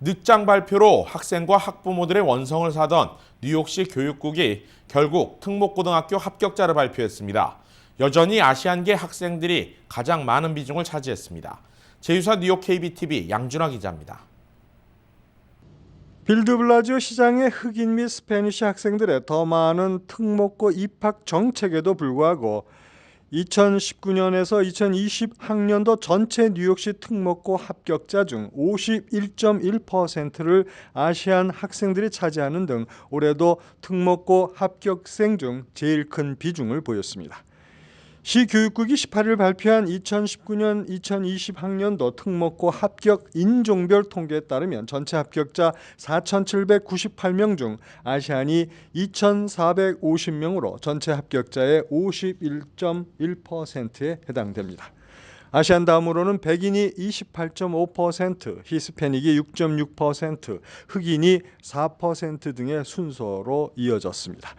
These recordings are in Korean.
늦장 발표로 학생과 학부모들의 원성을 사던 뉴욕시 교육국이 결국 특목고등학교 합격자를 발표했습니다. 여전히 아시안계 학생들이 가장 많은 비중을 차지했습니다. 제휴사 뉴욕 KBTV 양준하 기자입니다. 빌드블라지오 시장의 흑인 및 스페니시 학생들의 더 많은 특목고 입학 정책에도 불구하고 2019년에서 2020 학년도 전체 뉴욕시 특목고 합격자 중 51.1%를 아시안 학생들이 차지하는 등 올해도 특목고 합격생 중 제일 큰 비중을 보였습니다. 시 교육국이 18일 발표한 2019년 2020 학년도 특목고 합격 인종별 통계에 따르면 전체 합격자 4,798명 중 아시안이 2,450명으로 전체 합격자의 51.1%에 해당됩니다. 아시안 다음으로는 백인이 28.5%, 히스패닉이 6.6%, 흑인이 4% 등의 순서로 이어졌습니다.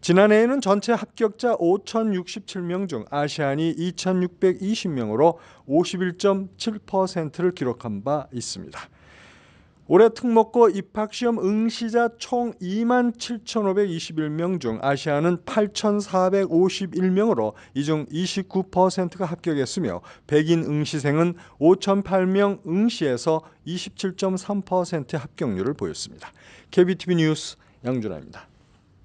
지난해에는 전체 합격자 5,067명 중 아시안이 2,620명으로 51.7%를 기록한 바 있습니다. 올해 특목고 입학시험 응시자 총 27,521명 중 아시아는 8,451명으로 이 중 29%가 합격했으며 백인 응시생은 5,008명 응시에서 27.3%의 합격률을 보였습니다. KBTV 뉴스 양준하입니다.